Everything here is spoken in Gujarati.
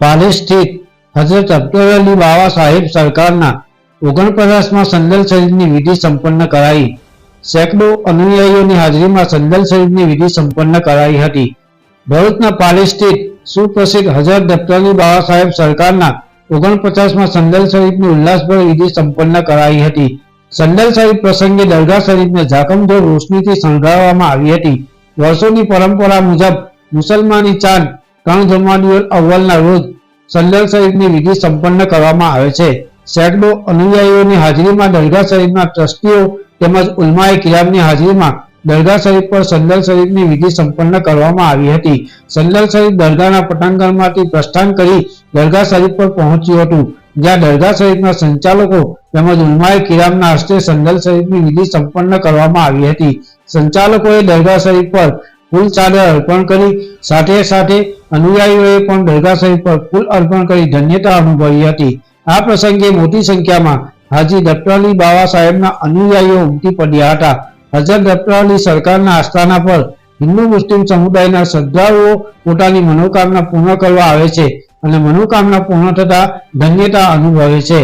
પાલી સ્થિત હજરત અબ્દુલ અલી બાવા સાહેબ સરકારના ઓગણપચાસમાં સંદલ શરીફની વિધિ સંપન્ન કરાઈ. સેંકડો અનુયાયીઓની હાજરીમાં સંદલ શરીફની વિધિ સંપન્ન કરાઈ હતી. ભરૂચના પાલી સ્થિત સુપ્રસિદ્ધ હજરત દફ્તરલી બાવા સાહેબ સરકારના ઓગણપચાસમાં સંદલ શરીફની ઉલ્લાસભર વિધિ સંપન્ન કરાઈ હતી. સંદલ શરીફ પ્રસંગે દરગાહ શરીફને ઝાકમઝોળ રોશનીથી શણગારવામાં આવી હતી. વર્ષોની પરંપરા મુજબ મુસલમાની ચાંદ ત્રણ જમાડ્યુઅલ અવ્વલના રોજ સંદલ સહિતની વિધિ સંપન્ન કરવામાં આવે છે. સેંકડો અનુયાયીઓની હાજરીમાં દરગાહ સહિતના ટ્રસ્ટીઓ તેમજ ઉલમાએ કિરામની હાજરીમાં દરગાહ શરીફ પર સંદલ શરીફની વિધિ સંપન્ન કરવામાં આવી હતી. સંદલ શરીફ દરગાહના પટાંગણમાંથી પ્રસ્થાન કરી દરગાહ શરીફ પર પહોંચ્યું હતું. જ્યાં દરગાહ શરીફના સંચાલકો તેમજ ઉલમાએ કિરામના હસ્તે સંદલ શરીફની વિધિ સંપન્ન કરવામાં આવી હતી. સંચાલકોએ દરગાહ શરીફ પર ફૂલ ચાદર અર્પણ કરી, સાથે સાથે અનુયાયીઓએ પણ દરગાહ શરીફ પર ફૂલ અર્પણ કરી ધન્યતા અનુભવી હતી. આ પ્રસંગે મોટી સંખ્યામાં હાજી દફતર અલી બાવા સાહેબના અનુયાયીઓ ઉમટી પડ્યા હતા. હજરત દફતર અલી સરકારના આસ્થાના પર હિન્દુ મુસ્લિમ સમુદાયના શ્રદ્ધાળુઓ પોતાની મનોકામના પૂર્ણ કરવા આવે છે અને મનોકામના પૂર્ણ થતા ધન્યતા અનુભવે છે.